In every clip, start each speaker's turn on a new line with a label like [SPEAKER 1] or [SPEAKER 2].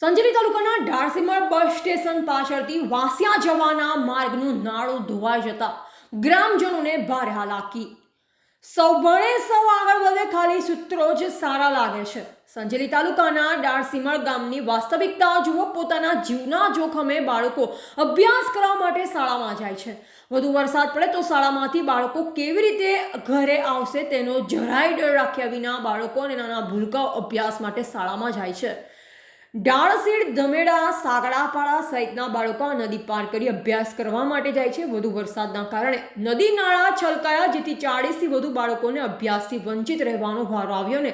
[SPEAKER 1] સંજેલી તાલુકાના ઢાળસીમળ bus station પાછળથી વાસિયા જવાના માર્ગનું નાળું ધોવાઈ જતા ગ્રામજનોને ભારે હાલાકી સૌ ભણે સૌ આગળ વધે ખાલી સૂત્રો જ સારા લાગે છે. સંજેલી તાલુકાના ડાળસીમળ ગામની વાસ્તવિકતા જુઓ પોતાના જીવના જોખમે બાળકો અભ્યાસ કરવા માટે શાળામાં જાય છે. વધુ વરસાદ પડે તો શાળામાંથી બાળકો કેવી રીતે ઘરે આવશે તેનો જરાય ડર રાખ્યા વિના બાળકો અને નાના ભૂલકાઓ અભ્યાસ માટે શાળામાં જાય છે. ડાળસીડ ધમેડા, સાગડાપાડા સહિતના બાળકો નદી પાર કરી અભ્યાસ કરવા માટે જાય છે. વધુ વરસાદના કારણે નદી નાળા છલકાયા, જેથી ચાળીસથી વધુ બાળકોને અભ્યાસથી વંચિત રહેવાનો વારો આવ્યો ને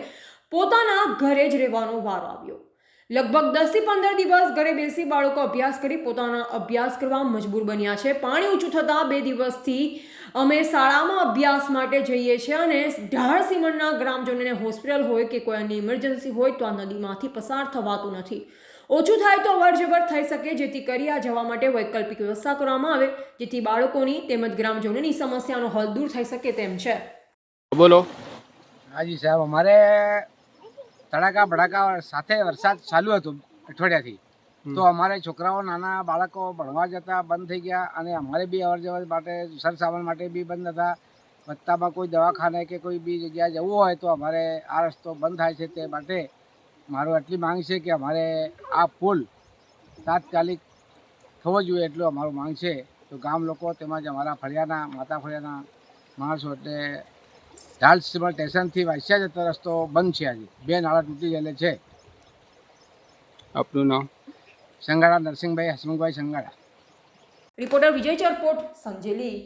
[SPEAKER 1] પોતાના ઘરે જ રહેવાનો વારો આવ્યો. લગભગ દસથી પંદર દિવસ ઘરે બેસી બાળકો અભ્યાસ કરી પોતાના અભ્યાસ કરવા મજબૂર બન્યા છે. પાણી ઊંચું થતાં બે દિવસથી અમે શાળામાં અભ્યાસ માટે જઈએ છીએ અને ઢાળ સીમણના ગ્રામજનોને હોસ્પિટલ હોય કે કોઈ અન્ય ઇમરજન્સી હોય તો આ નદીમાંથી પસાર થવાતું નથી. ઓછું થાય તો અવરજવર થઈ શકે જેથી કરી આ જવા માટે વૈકલ્પિક વ્યવસ્થા કરવામાં આવે જેથી બાળકોની તેમજ ગ્રામજનોની સમસ્યાનો હલ દૂર થઈ શકે તેમ છે.
[SPEAKER 2] બોલો.
[SPEAKER 3] હાજી સાહેબ અમારે તડાકા ભડાકા સાથે વરસાદ ચાલુ હતો અઠવાડિયાથી. તો અમારે છોકરાઓ નાના બાળકો ભણવા જતા બંધ થઈ ગયા અને અમારે બી અવર જવર માટે સર સામાન માટે બી બંધ હતા. વત્તામાં કોઈ દવાખાને કે કોઈ બી જગ્યાએ જવું હોય તો અમારે આ રસ્તો બંધ થાય છે તે માટે મારું એટલી માંગ છે કે અમારે આ પુલ તાત્કાલિક થવો જોઈએ એટલું અમારું માંગ છે. તો ગામ લોકો તેમજ અમારા ફળિયાના માતા ફળિયાના માણસો એટલે ઢાલ સિમલ સ્ટેશનથી વાસિયા જતો રસ્તો બંધ છે આજે. બે નાળા તૂટી ગયેલા છે.
[SPEAKER 2] આપનું નામ?
[SPEAKER 3] સંગાડા નરસિંહભાઈ હસમુખભાઈ સંગાડા
[SPEAKER 1] રિપોર્ટર વિજય ચરપોટ સંજેલી.